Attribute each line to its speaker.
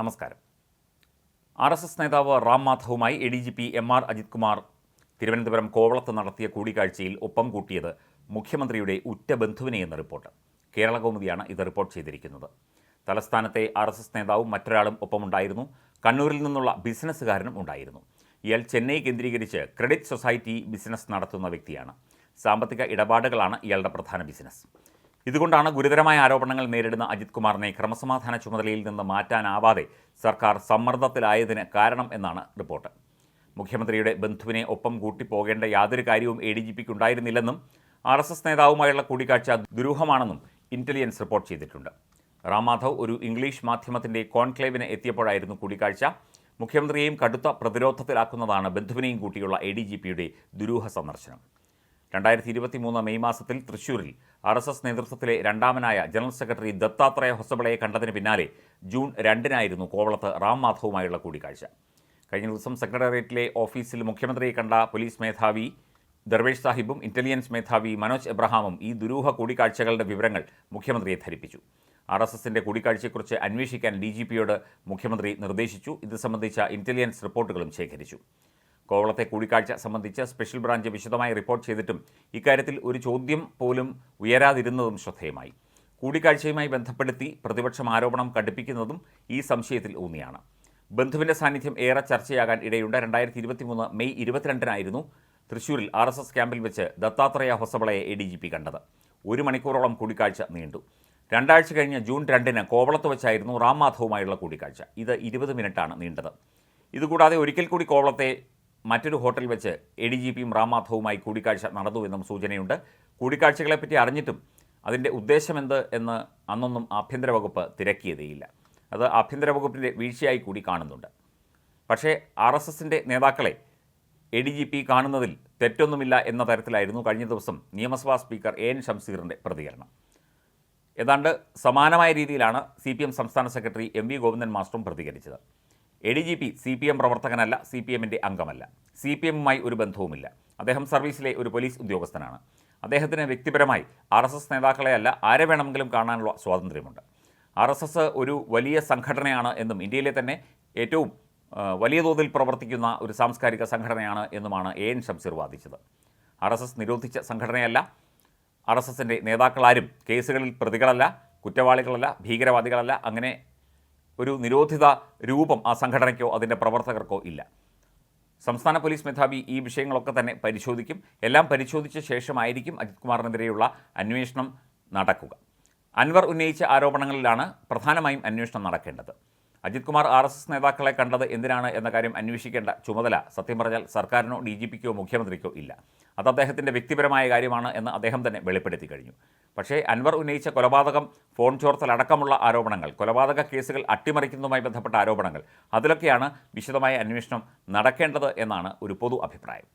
Speaker 1: നമസ്കാരം. R S S നേതാവ് Ram മാധവുമായി A D G P M R Ajith Kumar Thiruvananthapuram കോവളത്ത് നടത്തിയ കൂടിക്കാഴ്ചയിൽ ഒപ്പം കൂട്ടിയത് മുഖ്യമന്ത്രിയുടെ ഉറ്റ ബന്ധുവിനെ എന്ന റിപ്പോർട്ട്. കേരള കൗമുദിയാണ് ഇത് റിപ്പോർട്ട് ചെയ്തിരിക്കുന്നത്. തലസ്ഥാനത്തെ ആർ എസ് എസ് നേതാവും മറ്റൊരാളും ഒപ്പമുണ്ടായിരുന്നു. കണ്ണൂരിൽ നിന്നുള്ള ബിസിനസ്സുകാരനും ഉണ്ടായിരുന്നു. ഇയാൾ ചെന്നൈ കേന്ദ്രീകരിച്ച് ക്രെഡിറ്റ് സൊസൈറ്റി ബിസിനസ് നടത്തുന്ന വ്യക്തിയാണ്. സാമ്പത്തിക ഇടപാടുകളാണ് ഇയാളുടെ പ്രധാന ബിസിനസ്. ഇതുകൊണ്ടാണ് ഗുരുതരമായ ആരോപണങ്ങൾ നേരിടുന്ന അജിത് കുമാറിനെ ക്രമസമാധാന ചുമതലയിൽ നിന്ന് മാറ്റാനാവാതെ സർക്കാർ സമ്മർദ്ദത്തിലായതിന് കാരണം എന്നാണ് റിപ്പോർട്ട്. മുഖ്യമന്ത്രിയുടെ ബന്ധുവിനെ ഒപ്പം കൂട്ടിപ്പോകേണ്ട യാതൊരു കാര്യവും എ ഡി ജി പിക്ക് ഉണ്ടായിരുന്നില്ലെന്നും ആർ എസ് എസ് നേതാവുമായുള്ള കൂടിക്കാഴ്ച ദുരൂഹമാണെന്നും ഇന്റലിജൻസ് റിപ്പോർട്ട് ചെയ്തിട്ടുണ്ട്. റാമാധവ് ഒരു ഇംഗ്ലീഷ് മാധ്യമത്തിന്റെ കോൺക്ലേവിന് എത്തിയപ്പോഴായിരുന്നു കൂടിക്കാഴ്ച. മുഖ്യമന്ത്രിയെയും കടുത്ത പ്രതിരോധത്തിലാക്കുന്നതാണ് ബന്ധുവിനെയും കൂട്ടിയുള്ള എ ഡി ജി പിയുടെ ദുരൂഹ സന്ദർശനം. രണ്ടായിരത്തി ഇരുപത്തി മൂന്ന് മെയ് മാസത്തിൽ തൃശൂരിൽ ആർ എസ് എസ് നേതൃത്വത്തിലെ രണ്ടാമനായ ജനറൽ സെക്രട്ടറി ദത്താത്രേയ ഹൊസബളയെ കണ്ടതിന് പിന്നാലെ ജൂൺ രണ്ടിനായിരുന്നു കോവളത്ത് റാം മാധവുമായുള്ള കൂടിക്കാഴ്ച. കഴിഞ്ഞ ദിവസം സെക്രട്ടേറിയറ്റിലെ ഓഫീസിൽ മുഖ്യമന്ത്രിയെ കണ്ട പോലീസ് മേധാവി ദർവേഷ് സാഹിബും ഇന്റലിജൻസ് മേധാവി മനോജ് എബ്രഹാമും ഈ ദുരൂഹ കൂടിക്കാഴ്ചകളുടെ വിവരങ്ങൾ മുഖ്യമന്ത്രിയെ ധരിപ്പിച്ചു. ആർ എസ് എസിന്റെ കൂടിക്കാഴ്ചയെക്കുറിച്ച് അന്വേഷിക്കാൻ ഡി ജി പിയോട് മുഖ്യമന്ത്രി നിർദ്ദേശിച്ചു. ഇത് സംബന്ധിച്ച ഇന്റലിജൻസ് റിപ്പോർട്ടുകളും ശേഖരിച്ചു. കോവളത്തെ കൂടിക്കാഴ്ച സംബന്ധിച്ച് സ്പെഷ്യൽ ബ്രാഞ്ച് വിശദമായി റിപ്പോർട്ട് ചെയ്തിട്ടും ഇക്കാര്യത്തിൽ ഒരു ചോദ്യം പോലും ഉയരാതിരുന്നതും ശ്രദ്ധേയമായി. കൂടിക്കാഴ്ചയുമായി ബന്ധപ്പെടുത്തി പ്രതിപക്ഷം ആരോപണം കടുപ്പിക്കുന്നതും ഈ സംശയത്തിൽ ഊന്നിയാണ്. ബന്ധുവിന്റെ സാന്നിധ്യം ഏറെ ചർച്ചയാകാൻ ഇടയുണ്ട്. രണ്ടായിരത്തി ഇരുപത്തി മൂന്ന് മെയ് ഇരുപത്തിരണ്ടിനായിരുന്നു തൃശൂരിൽ ആർ എസ് എസ് ക്യാമ്പിൽ വെച്ച് ദത്താത്രേയ ഹൊസബളയെ എ ഡി ജി പി കണ്ടത്. ഒരു മണിക്കൂറോളം കൂടിക്കാഴ്ച നീണ്ടു. രണ്ടാഴ്ച കഴിഞ്ഞ് ജൂൺ രണ്ടിന് കോവളത്ത് വെച്ചായിരുന്നു റാം മാധവുമായുള്ള കൂടിക്കാഴ്ച. ഇത് ഇരുപത് മിനിറ്റാണ് നീണ്ടത്. ഇതുകൂടാതെ ഒരിക്കൽ കൂടി കോവളത്തെ മറ്റൊരു ഹോട്ടൽ വെച്ച് എ ഡി ജി പിയും റാം കൂടിക്കാഴ്ച നടന്നുവെന്നും സൂചനയുണ്ട്. കൂടിക്കാഴ്ചകളെപ്പറ്റി അറിഞ്ഞിട്ടും അതിന്റെ ഉദ്ദേശമെന്ത് എന്ന് അന്നൊന്നും ആഭ്യന്തര വകുപ്പ് തിരക്കിയതേയില്ല. അത് ആഭ്യന്തര വകുപ്പിന്റെ വീഴ്ചയായി കൂടി കാണുന്നുണ്ട്. പക്ഷേ ആർ എസ് എസിന്റെ നേതാക്കളെ എ ഡി ജി പി കാണുന്നതിൽ തെറ്റൊന്നുമില്ല എന്ന തരത്തിലായിരുന്നു കഴിഞ്ഞ ദിവസം നിയമസഭാ സ്പീക്കർ എ എൻ ഷംസീറിന്റെ പ്രതികരണം. ഏതാണ്ട് സമാനമായ രീതിയിലാണ് സി പി എം സംസ്ഥാന സെക്രട്ടറി എം വി ഗോവിന്ദൻ മാസ്റ്ററും പ്രതികരിച്ചത്. A D G P C P M പ്രവർത്തകനല്ല C P എമ്മിന്റെ അംഗമല്ല. സി പി എമ്മുമായി ഒരു ബന്ധവുമില്ല. അദ്ദേഹം സർവീസിലെ ഒരു പോലീസ് ഉദ്യോഗസ്ഥനാണ്. അദ്ദേഹത്തിന് വ്യക്തിപരമായി ആർ എസ് എസ് നേതാക്കളെയല്ല ആരെ വേണമെങ്കിലും കാണാനുള്ള സ്വാതന്ത്ര്യമുണ്ട്. ആർ എസ് എസ് ഒരു വലിയ സംഘടനയാണ് എന്നും ഇന്ത്യയിലെ തന്നെ ഏറ്റവും വലിയ തോതിൽ പ്രവർത്തിക്കുന്ന ഒരു സാംസ്കാരിക സംഘടനയാണ് എന്നുമാണ് എ എൻ ഷംസീർ വാദിച്ചത്. ആർ എസ് എസ് നിരോധിച്ച സംഘടനയല്ല. ആർ എസ് എസിന്റെ നേതാക്കളാരും കേസുകളിൽ പ്രതികളല്ല കുറ്റവാളികളല്ല ഭീകരവാദികളല്ല അങ്ങനെ ഒരു നിരോധിത രൂപം ആ സംഘടനയ്ക്കോ അതിന്റെ പ്രവർത്തകർക്കോ ഇല്ല. സംസ്ഥാന പോലീസ് മേധാവി ഈ വിഷയങ്ങളൊക്കെ തന്നെ പരിശോധിക്കും. എല്ലാം പരിശോധിച്ച ശേഷമായിരിക്കും അജിത് കുമാറിനെതിരെയുള്ള അന്വേഷണം നടക്കുക. അൻവർ ഉന്നയിച്ച ആരോപണങ്ങളിലാണ് പ്രധാനമായും അന്വേഷണം നടക്കേണ്ടത്. Ajith Kumar R S S നേതാക്കളെ കണ്ടത് എന്തിനാണ് എന്ന കാര്യം അന്വേഷിക്കേണ്ട ചുമതല സത്യം പറഞ്ഞാൽ സർക്കാരിനോ ഡി ജി പിക്കോ മുഖ്യമന്ത്രിക്കോ ഇല്ല. അത് അദ്ദേഹത്തിന്റെ വ്യക്തിപരമായ കാര്യമാണ് എന്ന് അദ്ദേഹം തന്നെ വെളിപ്പെടുത്തി കഴിഞ്ഞു. പക്ഷേ അൻവർ ഉന്നയിച്ച കൊലപാതകം ഫോൺ ചോർത്തൽ അടക്കമുള്ള ആരോപണങ്ങൾ കൊലപാതക കേസുകൾ അട്ടിമറിക്കുന്നതുമായി ബന്ധപ്പെട്ട ആരോപണങ്ങൾ അതിലൊക്കെയാണ് വിശദമായ അന്വേഷണം നടക്കേണ്ടത് എന്നാണ് ഒരു പൊതു അഭിപ്രായം.